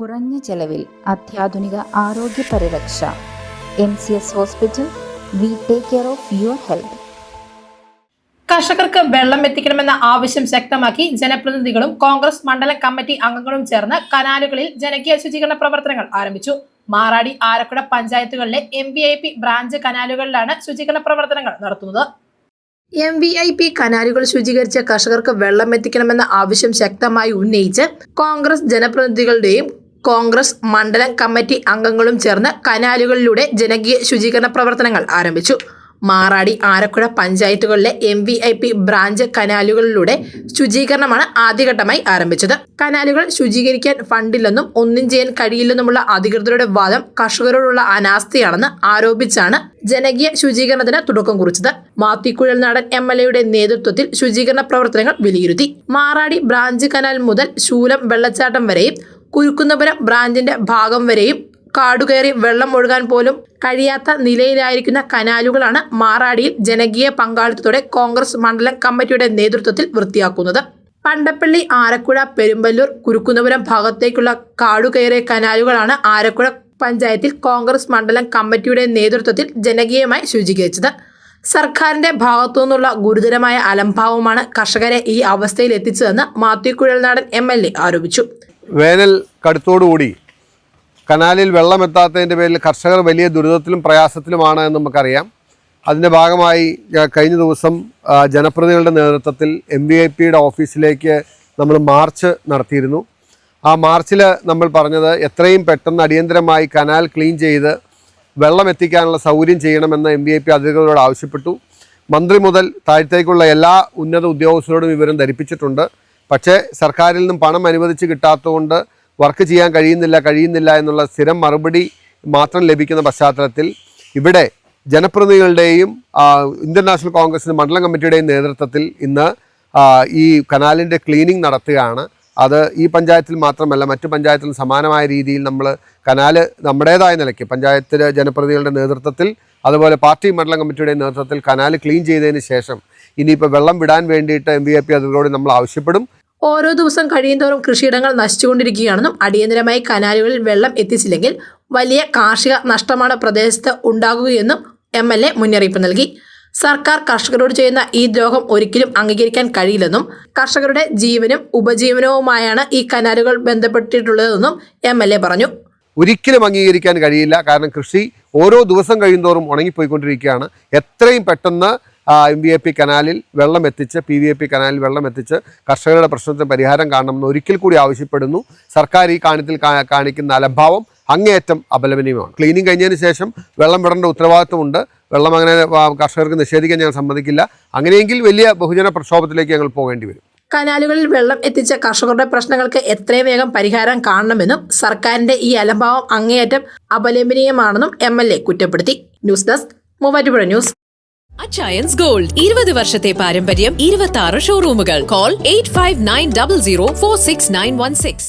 കുറഞ്ഞ ചെലവിൽ അത്യാധുനിക ആരോഗ്യ പരിരക്ഷ. M C S hospital we take care of your health. കർഷകർക്ക് വെള്ളം എത്തിക്കണമെന്ന ആവശ്യം ശക്തമാക്കി ജനപ്രതിനിധികളും കോൺഗ്രസ് മണ്ഡലം കമ്മിറ്റി അംഗങ്ങളും ചേർന്ന് കനാലുകളിൽ ജനകീയ ശുചീകരണ പ്രവർത്തനങ്ങൾ ആരംഭിച്ചു. മാറാടി ആരക്കുട പഞ്ചായത്തുകളിലെ M V I P branch കനാലുകളിലാണ് ശുചീകരണ പ്രവർത്തനങ്ങൾ നടത്തുന്നത്. എം വി ഐ പി കനാലുകൾ ശുചീകരിച്ച കർഷകർക്ക് വെള്ളം എത്തിക്കണമെന്ന ആവശ്യം ശക്തമായി ഉന്നയിച്ച് കോൺഗ്രസ് ജനപ്രതിനിധികളുടെയും കോൺഗ്രസ് മണ്ഡലം കമ്മിറ്റി അംഗങ്ങളും ചേർന്ന് കനാലുകളിലൂടെ ജനകീയ ശുചീകരണ പ്രവർത്തനങ്ങൾ ആരംഭിച്ചു. മാറാടി ആരക്കുഴ പഞ്ചായത്തുകളിലെ M V I P branch കനാലുകളിലൂടെ ശുചീകരണമാണ് ആദ്യഘട്ടമായി ആരംഭിച്ചത്. കനാലുകൾ ശുചീകരിക്കാൻ ഫണ്ടില്ലെന്നും ഒന്നും ചെയ്യാൻ കഴിയില്ലെന്നുമുള്ള അധികൃതരുടെ വാദം കർഷകരോടുള്ള അനാസ്ഥയാണെന്ന് ആരോപിച്ചാണ് ജനകീയ ശുചീകരണത്തിന് തുടക്കം കുറിച്ചത്. മാത്തിക്കുഴൽ നാടൻ എം എൽ എയുടെ നേതൃത്വത്തിൽ ശുചീകരണ പ്രവർത്തനങ്ങൾ വിലയിരുത്തി. മാറാടി ബ്രാഞ്ച് കനാൽ മുതൽ ശൂലം വെള്ളച്ചാട്ടം വരെയും കുരുക്കുന്നപുരം ബ്രാഞ്ചിന്റെ ഭാഗം വരെയും കാടുകയറി വെള്ളം ഒഴുകാൻ പോലും കഴിയാത്ത നിലയിലായിരിക്കുന്ന കനാലുകളാണ് മാറാടിയിൽ ജനകീയ പങ്കാളിത്തത്തോടെ കോൺഗ്രസ് മണ്ഡലം കമ്മിറ്റിയുടെ നേതൃത്വത്തിൽ വൃത്തിയാക്കുന്നത്. പണ്ടപ്പള്ളി ആരക്കുഴ പെരുമ്പല്ലൂർ കുരുക്കുന്നപുരം ഭാഗത്തേക്കുള്ള കാടുകയറിയ കനാലുകളാണ് ആരക്കുഴ പഞ്ചായത്തിൽ കോൺഗ്രസ് മണ്ഡലം കമ്മിറ്റിയുടെ നേതൃത്വത്തിൽ ജനകീയമായി ശുചീകരിച്ചത്. സർക്കാരിന്റെ ഭാഗത്തുനിന്നുള്ള ഗുരുതരമായ അലംഭാവമാണ് കർഷകരെ ഈ അവസ്ഥയിൽ എത്തിച്ചതെന്ന് Mathew Kuzhalnadan M L A ആരോപിച്ചു. വേനൽ കടുത്തോടുകൂടി കനാലിൽ വെള്ളമെത്താത്തതിന്റെ പേരിൽ കർഷകർ വലിയ ദുരിതത്തിലും പ്രയാസത്തിലുമാണ് എന്ന് നമുക്കറിയാം. അതിന്റെ ഭാഗമായി കഴിഞ്ഞ ദിവസം ജനപ്രതിനിധികളുടെ നേതൃത്വത്തിൽ എം വി ഐ പിയുടെ ഓഫീസിലേക്ക് നമ്മൾ മാർച്ച് നടത്തിയിരുന്നു. ആ മാർച്ചിൽ നമ്മൾ പറഞ്ഞത് എത്രയും പെട്ടെന്ന് അടിയന്തരമായി കനാൽ ക്ലീൻ ചെയ്ത് വെള്ളം എത്തിക്കാനുള്ള സൗകര്യം ചെയ്യണമെന്ന് എം വി ഐ പി അധികൃതരോട് ആവശ്യപ്പെട്ടു. മന്ത്രി മുതൽ താഴത്തേക്കുള്ള എല്ലാ ഉന്നത ഉദ്യോഗസ്ഥരോടും വിവരം ധരിപ്പിച്ചിട്ടുണ്ട്. പക്ഷേ സർക്കാരിൽ നിന്നും പണം അനുവദിച്ച് കിട്ടാത്തതുകൊണ്ട് വർക്ക് ചെയ്യാൻ കഴിയുന്നില്ല കഴിയുന്നില്ല എന്നുള്ള സ്ഥിരം മറുപടി മാത്രം ലഭിക്കുന്ന പശ്ചാത്തലത്തിൽ ഇവിടെ ജനപ്രതിനിധികളുടെയും ഇന്ത്യൻ നാഷണൽ കോൺഗ്രസിന്റെ മണ്ഡലം കമ്മിറ്റിയുടെയും നേതൃത്വത്തിൽ ഇന്ന് ഈ കനാലിന്റെ ക്ലീനിങ് നടത്തുകയാണ്. അത് ഈ പഞ്ചായത്തിൽ മാത്രമല്ല മറ്റു പഞ്ചായത്തിലും സമാനമായ രീതിയിൽ നമ്മൾ കനാല് നമ്മുടേതായ നിലയ്ക്ക് പഞ്ചായത്തിലെ ജനപ്രതിനിധികളുടെ നേതൃത്വത്തിൽ അതുപോലെ പാർട്ടി മണ്ഡലം കമ്മിറ്റിയുടെ നേതൃത്വത്തിൽ കനാല് ക്ലീൻ ചെയ്തതിന് ശേഷം ഇനിയിപ്പോൾ വെള്ളം വിടാൻ വേണ്ടിയിട്ട് എം വി എ പി അതിലൂടെ നമ്മൾ ആവശ്യപ്പെടും. ഓരോ ദിവസം കഴിയുന്തോറും കൃഷിയിടങ്ങൾ നശിച്ചുകൊണ്ടിരിക്കുകയാണെന്നും അടിയന്തരമായി കനാലുകളിൽ വെള്ളം എത്തിച്ചില്ലെങ്കിൽ വലിയ കാർഷിക നഷ്ടമാണ് പ്രദേശത്ത് ഉണ്ടാകുകയെന്നും എം എൽ എ മുന്നറിയിപ്പ് നൽകി. സർക്കാർ കർഷകരോട് ചെയ്യുന്ന ഈ ദ്രോഹം ഒരിക്കലും അംഗീകരിക്കാൻ കഴിയില്ലെന്നും കർഷകരുടെ ജീവനും ഉപജീവനവുമായാണ് ഈ കനാലുകൾ ബന്ധപ്പെട്ടിട്ടുള്ളതെന്നും എം എൽ എ പറഞ്ഞു. ഒരിക്കലും അംഗീകരിക്കാൻ കഴിയില്ല. കാരണം കൃഷി ഓരോ ദിവസം കഴിയുന്തോറും ഉണങ്ങിപ്പോയിക്കൊണ്ടിരിക്കുകയാണ്. എത്രയും പെട്ടെന്ന് എം വി എ പി കനാലിൽ വെള്ളം എത്തിച്ച് പി വി എ പി കനാലിൽ വെള്ളം എത്തിച്ച് കർഷകരുടെ പ്രശ്നത്തിന് പരിഹാരം കാണണമെന്ന് ഒരിക്കൽ കൂടി ആവശ്യപ്പെടുന്നു. സർക്കാർ ഈ കാണത്തിൽ കാണിക്കുന്ന അലംഭാവം അങ്ങേയറ്റം അപലപനീയമാണ്. ക്ലീനിങ് കഴിഞ്ഞതിന് ശേഷം വെള്ളം വിടേണ്ട ഉത്തരവാദിത്വമുണ്ട്. വെള്ളം അങ്ങനെ കർഷകർക്ക് നിഷേധിക്കാൻ ഞങ്ങൾ സമ്മതിക്കില്ല. അങ്ങനെയെങ്കിൽ വലിയ ബഹുജന പ്രക്ഷോഭത്തിലേക്ക് ഞങ്ങൾ പോകേണ്ടി വരും. കനാലുകളിൽ വെള്ളം എത്തിച്ച കർഷകരുടെ പ്രശ്നങ്ങൾക്ക് എത്രയും വേഗം പരിഹാരം കാണണമെന്നും സർക്കാരിന്റെ ഈ അലംഭാവം അങ്ങേയറ്റം അപലപനീയമാണെന്നും എം എൽ എ കുറ്റപ്പെടുത്തി. News desk Muvattupuzha news. Achayans gold ഇരുപത് വർഷത്തെ പാരമ്പര്യം ഇരുപത്തി ആറ് ഷോറൂമുകൾ call eight five nine double zero four six nine one six